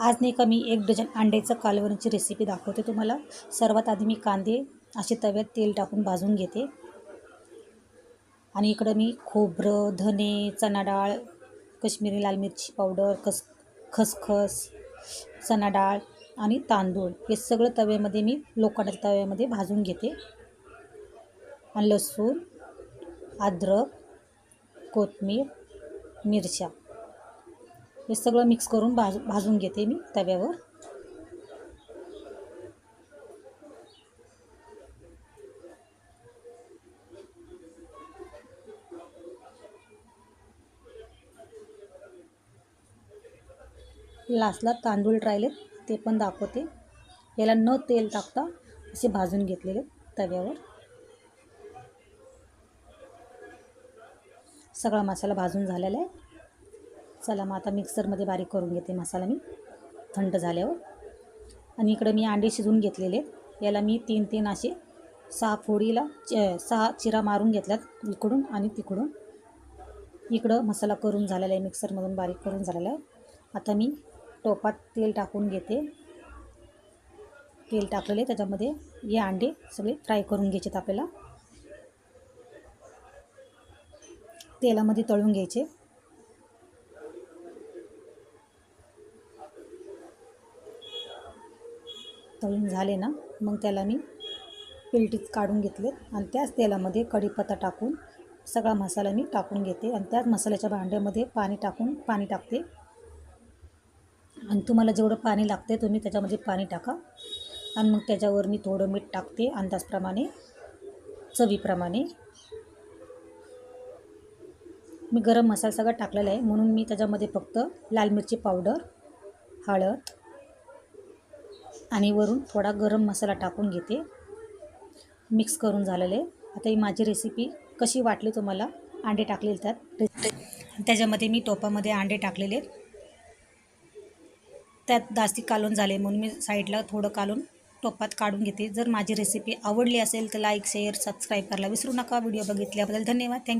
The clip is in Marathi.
आज नाही का मी एक डझन अंड्याचं कालवणची रेसिपी दाखवते तुम्हाला. सर्वात आधी मी कांदे असे तव्यात तेल टाकून भाजून घेते. आणि इकडं मी खोबरं धने चणा डाळ कश्मीरी लाल मिरची पावडर कस खसखस चणा डाळ आणि तांदूळ हे सगळं तव्यामध्ये मी लोखंडाच्या तव्यामध्ये भाजून घेते. आणि लसूण अद्रक कोथिंबीर मिरच्या. हे सगळं मिक्स करून भाज भाजून घेते मी तव्यावर. लास्टला तांदूळ राहिलेत ते पण दाखवते. याला न तेल टाकता असे भाजून घेतलेले तव्यावर. सगळा मसाला भाजून झालेला आहे. चला मग आता मिक्सरमध्ये बारीक करून घेते मसाला मी. थंड झाल्यावर. आणि इकडं मी अंडे शिजवून घेतलेले याला मी तीन तीन असे सहा फोडीला सहा चिरा मारून घेतल्यात इकडून आणि तिकडून. इकडं मसाला करून झालेला आहे मिक्सरमधून बारीक करून झालेला आहे. आता मी टोपात तेल टाकून घेते. तेल टाकलेले त्याच्यामध्ये हे अंडे सगळे फ्राय करून घ्यायचेत आपल्याला. तेलामध्ये तळून घ्यायचे. तळून झाले ना मग त्याला मी पिलटीत काढून घेतले आणि त्याच तेलामध्ये कढीपत्ता टाकून सगळा मसाला मी टाकून घेते आणि त्याच मसाल्याच्या भांड्यामध्ये पाणी टाकून पाणी टाकते. आणि तुम्हाला जेवढं पाणी लागते तुम्ही त्याच्यामध्ये पाणी टाका आणि मग त्याच्यावर मी थोडं मीठ टाकते अंदाजप्रमाणे चवीप्रमाणे. मी गरम मसाला सगळं टाकलेला आहे म्हणून मी त्याच्यामध्ये फक्त लाल मिरची पावडर हळद आणि वरून थोडा गरम मसाला टाकून घेते. मिक्स करून झालेले. आता ही माझी रेसिपी कशी वाटली तुम्हाला? अंडे टाकलेले त्यात. त्याच्यामध्ये मी टोपामध्ये अंडे टाकलेले. त्यात जास्ती कालून झाले म्हणून मी साईडला थोडं कालून टोपात काढून घेते. जर माझी रेसिपी आवडली असेल तर लाईक शेअर सबस्क्राईब करायला विसरू नका. व्हिडिओ बघितल्याबद्दल धन्यवाद. थँक्यू